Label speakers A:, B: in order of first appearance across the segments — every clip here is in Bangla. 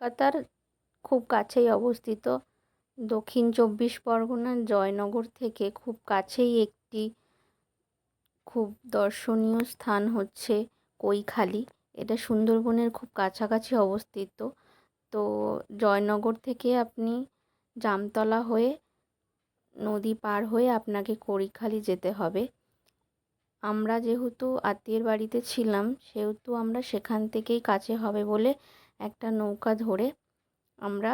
A: কলকাতার খুব কাছেই অবস্থিত। দক্ষিণ চব্বিশ পরগনার জয়নগর থেকে খুব কাছেই একটি খুব দর্শনীয় স্থান হচ্ছে কৈখালি। এটা সুন্দরবনের খুব কাছাকাছি অবস্থিত। তো জয়নগর থেকে আপনি জামতলা হয়ে, নদী পার হয়ে আপনাকে কৈখালি যেতে হবে। আমরা যেহেতু আত্মীয়ের বাড়িতে ছিলাম, সেহেতু আমরা সেখান থেকেই কাছে হবে বলে একটা নৌকা ধরে আমরা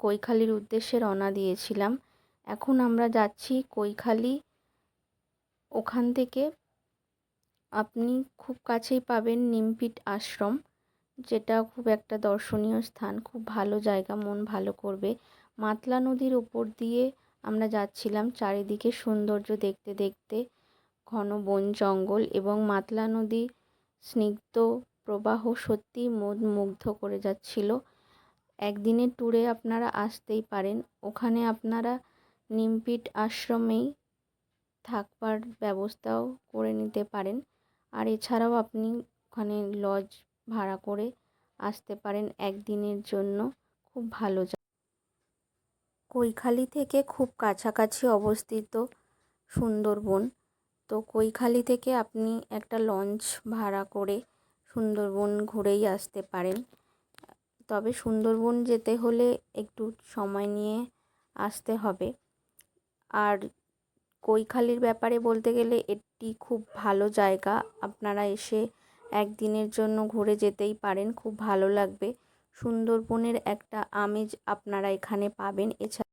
A: কৈখালির উদ্দেশ্যে রওনা দিয়েছিলাম। এখন আমরা যাচ্ছি কৈখালি। ওখান থেকে আপনি খুব কাছেই পাবেন নিমপিট আশ্রম, যেটা খুব একটা দর্শনীয় স্থান, খুব ভালো জায়গা, মন ভালো করবে। মাতলা নদীর ওপর দিয়ে আমরা যাচ্ছিলাম চারিদিকে সৌন্দর্য দেখতে দেখতে, ঘন বন জঙ্গল এবং মাতলা নদী স্নিগ্ধ প্রবাহ সত্যিই মন মুগ্ধ করে যাচ্ছিল। একদিনের ট্যুরে আপনারা আসতেই পারেন। ওখানে আপনারা নিমপিট আশ্রমেই থাকবার ব্যবস্থাও করে নিতে পারেন। আর এছাড়াও আপনি ওখানে লজ ভাড়া করে আসতে পারেন একদিনের জন্য। খুব ভালো কৈখালি থেকে খুব কাছাকাছি অবস্থিত সুন্দরবন। তো কৈখালি থেকে আপনি একটা লঞ্চ ভাড়া করে সুন্দরবন ঘুরেই আসতে পারেন। তবে সুন্দরবন যেতে হলে একটু সময় নিয়ে আসতে হবে। আর কৈখালির ব্যাপারে বলতে গেলে এটি খুব ভালো জায়গা। আপনারা এসে একদিনের জন্য ঘুরে যেতেই পারেন, খুব ভালো লাগবে। সুন্দরবনের একটা আমেজ আপনারা এখানে পাবেন। এছাড়া